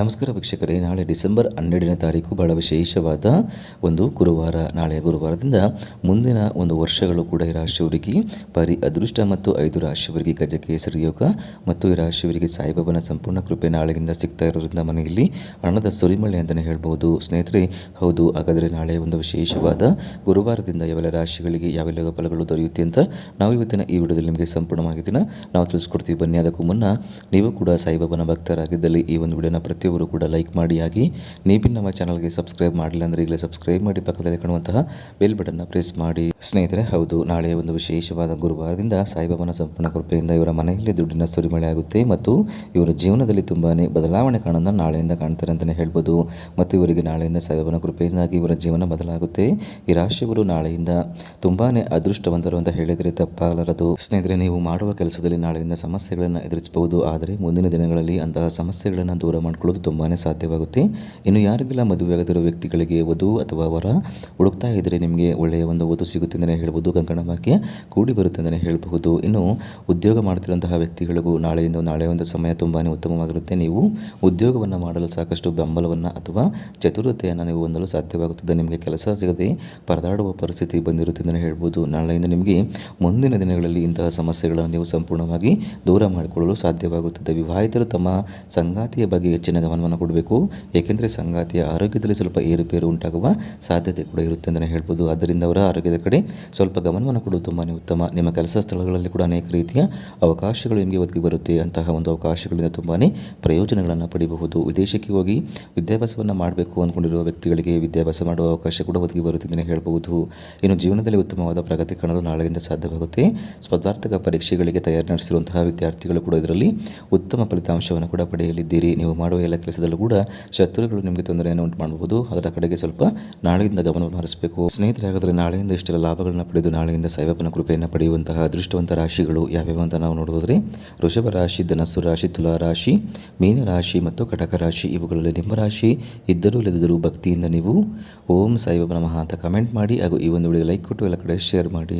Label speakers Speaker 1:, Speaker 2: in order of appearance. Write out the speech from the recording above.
Speaker 1: ನಮಸ್ಕಾರ ವೀಕ್ಷಕರೇ, ನಾಳೆ ಡಿಸೆಂಬರ್ ಹನ್ನೆರಡನೇ ತಾರೀಕು ಬಹಳ ವಿಶೇಷವಾದ ಒಂದು ಗುರುವಾರ, ನಾಳೆ ಗುರುವಾರದಿಂದ ಮುಂದಿನ ಒಂದು ವರ್ಷಗಳು ಕೂಡ ಈ ರಾಶಿಯವರಿಗೆ ಪರಿ ಅದೃಷ್ಟ ಮತ್ತು ಐದು ರಾಶಿಯವರಿಗೆ ಗಜಕೇಸರಿ ಯೋಗ ಮತ್ತು ಈ ರಾಶಿಯವರಿಗೆ ಸಾಯಿಬಾಬನ ಸಂಪೂರ್ಣ ಕೃಪೆ ನಾಳೆಯಿಂದ ಸಿಗ್ತಾ ಇರೋದ್ರಿಂದ ಮನೆಯಲ್ಲಿ ಹಣದ ಸುರಿಮಳೆ ಅಂತಲೇ ಹೇಳ್ಬೋದು. ಸ್ನೇಹಿತರೆ, ಹೌದು, ಹಾಗಾದರೆ ನಾಳೆ ಒಂದು ವಿಶೇಷವಾದ ಗುರುವಾರದಿಂದ ಯಾವೆಲ್ಲ ರಾಶಿಗಳಿಗೆ ಯಾವೆಲ್ಲ ಫಲಗಳು ದೊರೆಯುತ್ತೆ ಅಂತ ನಾವು ಇವತ್ತಿನ ಈ ವಿಡಿಯೋದಲ್ಲಿ ನಿಮಗೆ ಸಂಪೂರ್ಣ ಮಾಹಿತಿನ ನಾವು ತಿಳಿಸ್ಕೊಡ್ತೀವಿ. ಬನ್ನಿ, ಅದಕ್ಕೂ ಮುನ್ನ ನೀವು ಕೂಡ ಸಾಯಿಬಾಬನ ಭಕ್ತರಾಗಿದ್ದಲ್ಲಿ ಈ ಒಂದು ವಿಡಿಯೋನ ಪ್ರತಿಯೊಬ್ಬರು ಕೂಡ ಲೈಕ್ ಮಾಡಿ ಆಗಿ ನೀವು ನಮ್ಮ ಚಾನಲ್ಗೆ ಸಬ್ಸ್ಕ್ರೈಬ್ ಮಾಡಿಲ್ಲ ಅಂದರೆ ಈಗಲೇ ಸಬ್ಸ್ಕ್ರೈಬ್ ಮಾಡಿ ಪಕ್ಕದಲ್ಲಿ ಕಾಣುವಂತಹ ಬೆಲ್ ಬಟನ್ನ ಪ್ರೆಸ್ ಮಾಡಿ. ಸ್ನೇಹಿತರೆ, ಹೌದು, ನಾಳೆ ಒಂದು ವಿಶೇಷವಾದ ಗುರುವಾರದಿಂದ ಸಾಯಿಬಾಬನ ಸಂಪೂರ್ಣ ಕೃಪೆಯಿಂದ ಇವರ ಮನೆಯಲ್ಲಿ ದುಡ್ಡಿನ ಸುರಿಮಳೆ ಆಗುತ್ತೆ ಮತ್ತು ಇವರ ಜೀವನದಲ್ಲಿ ತುಂಬಾ ಬದಲಾವಣೆ ಕಾಣೋದನ್ನು ನಾಳೆಯಿಂದ ಕಾಣ್ತಾರೆ ಅಂತಲೇ ಹೇಳ್ಬೋದು. ಮತ್ತು ಇವರಿಗೆ ನಾಳೆಯಿಂದ ಸಾಯಿಬಾಬನ ಕೃಪೆಯಿಂದಾಗಿ ಇವರ ಜೀವನ ಬದಲಾಗುತ್ತೆ. ಈ ರಾಶಿಯವರು ನಾಳೆಯಿಂದ ತುಂಬಾ ಅದೃಷ್ಟವಂತರು ಅಂತ ಹೇಳಿದರೆ ತಪ್ಪಾಗಲಾರದು. ಸ್ನೇಹಿತರೆ, ನೀವು ಮಾಡುವ ಕೆಲಸದಲ್ಲಿ ನಾಳೆಯಿಂದ ಸಮಸ್ಯೆಗಳನ್ನು ಎದುರಿಸಬಹುದು. ಆದರೆ ಮುಂದಿನ ದಿನಗಳಲ್ಲಿ ಅಂತಹ ಸಮಸ್ಯೆಗಳನ್ನು ದೂರ ಮಾಡ್ಕೊಳ್ಳೋದು ತುಂಬಾ ಸಾಧ್ಯವಾಗುತ್ತೆ. ಇನ್ನು ಯಾರಿಗೆಲ್ಲ ಮದುವೆಯಾಗದಿರೋ ವ್ಯಕ್ತಿಗಳಿಗೆ ವಧು ಅಥವಾ ವರ ಹುಡುಕ್ತಾ ಇದ್ದರೆ ನಿಮಗೆ ಒಳ್ಳೆಯ ಒಂದು ವಧು ಸಿಗುತ್ತೆ ಅಂತಲೇ ಹೇಳ್ಬೋದು ಕಂಕಣ ಭಾಗ್ಯ ಕೂಡಿ ಬರುತ್ತೆ ಅಂತಲೇ ಹೇಳಬಹುದು. ಇನ್ನು ಉದ್ಯೋಗ ಮಾಡ್ತಿರುವಂತಹ ವ್ಯಕ್ತಿಗಳಿಗೂ ನಾಳೆಯಿಂದ ನಾಳೆ ಒಂದು ಸಮಯ ತುಂಬಾ ಉತ್ತಮವಾಗಿರುತ್ತೆ. ನೀವು ಉದ್ಯೋಗವನ್ನು ಮಾಡಲು ಸಾಕಷ್ಟು ಬೆಂಬಲವನ್ನು ಅಥವಾ ಚತುರತೆಯನ್ನು ನೀವು ಹೊಂದಲು ಸಾಧ್ಯವಾಗುತ್ತದೆ. ನಿಮಗೆ ಕೆಲಸ ಸಿಗದೆ ಪರದಾಡುವ ಪರಿಸ್ಥಿತಿ ಬಂದಿರುತ್ತೆ ಅಂತಲೇ ಹೇಳ್ಬೋದು. ನಾಳೆಯಿಂದ ನಿಮಗೆ ಮುಂದಿನ ದಿನಗಳಲ್ಲಿ ಇಂತಹ ಸಮಸ್ಯೆಗಳನ್ನು ನೀವು ಸಂಪೂರ್ಣವಾಗಿ ದೂರ ಮಾಡಿಕೊಳ್ಳಲು ಸಾಧ್ಯವಾಗುತ್ತದೆ. ವಿವಾಹಿತರು ತಮ್ಮ ಸಂಗಾತಿಯ ಬಗ್ಗೆ ಹೆಚ್ಚಿನ ಗಮನವನ್ನು ಕೊಡಬೇಕು. ಏಕೆಂದರೆ ಸಂಗಾತಿಯ ಆರೋಗ್ಯದಲ್ಲಿ ಸ್ವಲ್ಪ ಏರುಪೇರು ಉಂಟಾಗುವ ಸಾಧ್ಯತೆ ಕೂಡ ಇರುತ್ತೆ ಅಂತಲೇ ಹೇಳ್ಬೋದು. ಆದ್ದರಿಂದ ಅವರ ಆರೋಗ್ಯದ ಕಡೆ ಸ್ವಲ್ಪ ಗಮನವನ್ನು ಕೊಡುವುದು ತುಂಬಾ ಉತ್ತಮ. ನಿಮ್ಮ ಕೆಲಸ ಸ್ಥಳಗಳಲ್ಲಿ ಕೂಡ ಅನೇಕ ರೀತಿಯ ಅವಕಾಶಗಳು ನಿಮಗೆ ಒದಗಿ ಬರುತ್ತೆ. ಅಂತಹ ಒಂದು ಅವಕಾಶಗಳಿಂದ ತುಂಬಾ ಪ್ರಯೋಜನಗಳನ್ನು ಪಡೆಯಬಹುದು ವಿದೇಶಕ್ಕೆ ಹೋಗಿ ವಿದ್ಯಾಭ್ಯಾಸವನ್ನು ಮಾಡಬೇಕು ಅಂದ್ಕೊಂಡಿರುವ ವ್ಯಕ್ತಿಗಳಿಗೆ ವಿದ್ಯಾಭ್ಯಾಸ ಮಾಡುವ ಅವಕಾಶ ಕೂಡ ಒದಗಿ ಬರುತ್ತೆ ಅಂತಲೇ ಹೇಳ್ಬೋದು. ಇನ್ನು ಜೀವನದಲ್ಲಿ ಉತ್ತಮವಾದ ಪ್ರಗತಿ ಕಾಣಲು ನಾಳೆಯಿಂದ ಸಾಧ್ಯವಾಗುತ್ತೆ. ಸ್ಪರ್ಧಾರ್ಥಕ ಪರೀಕ್ಷೆಗಳಿಗೆ ತಯಾರಿ ನಡೆಸಿರುವಂತಹ ವಿದ್ಯಾರ್ಥಿಗಳು ಕೂಡ ಇದರಲ್ಲಿ ಉತ್ತಮ ಫಲಿತಾಂಶವನ್ನು ಕೂಡ ಪಡೆಯಲಿದ್ದೀರಿ. ನೀವು ಮಾಡುವ ಕೆಲಸದಲ್ಲೂ ಕೂಡ ಶತ್ರುಗಳು ನಿಮಗೆ ತೊಂದರೆಯನ್ನು ಉಂಟು ಮಾಡಬಹುದು ಅದರ ಕಡೆಗೆ ಸ್ವಲ್ಪ ನಾಳೆಯಿಂದ ಗಮನವನ್ನು ಹರಿಸಬೇಕು. ಸ್ನೇಹಿತರೆ, ಹಾಗಾದರೆ ನಾಳೆಯಿಂದ ಇಷ್ಟೆಲ್ಲ ಲಾಭಗಳನ್ನು ಪಡೆದು ನಾಳೆಯಿಂದ ಸಾಯಿಬಾಬನ ಕೃಪೆಯನ್ನು ಪಡೆಯುವಂತಹ ಅದೃಷ್ಟವಂತ ರಾಶಿಗಳು ಯಾವ್ಯಾವ ಅಂತ ನಾವು ನೋಡೋದಾದ್ರೆ, ವೃಷಭ ರಾಶಿ, ಧನಸ್ಸು ರಾಶಿ, ತುಲಾ ರಾಶಿ, ಮೀನ ರಾಶಿ ಮತ್ತು ಕಟಕ ರಾಶಿ, ಇವುಗಳಲ್ಲಿ ನಿಮ್ಮ ರಾಶಿ ಇದ್ದರೂ ಇಲ್ಲದಿದ್ದರೂ ಭಕ್ತಿಯಿಂದ ನೀವು ಓಂ ಸಾಯಿಬಾಬಾ ನಮಃ ಅಂತ ಕಮೆಂಟ್ ಮಾಡಿ ಹಾಗೂ ಈ ಒಂದು ವಿಡಿಯೋ ಲೈಕ್ ಕೊಟ್ಟು ಎಲ್ಲ ಕಡೆ ಶೇರ್ ಮಾಡಿ.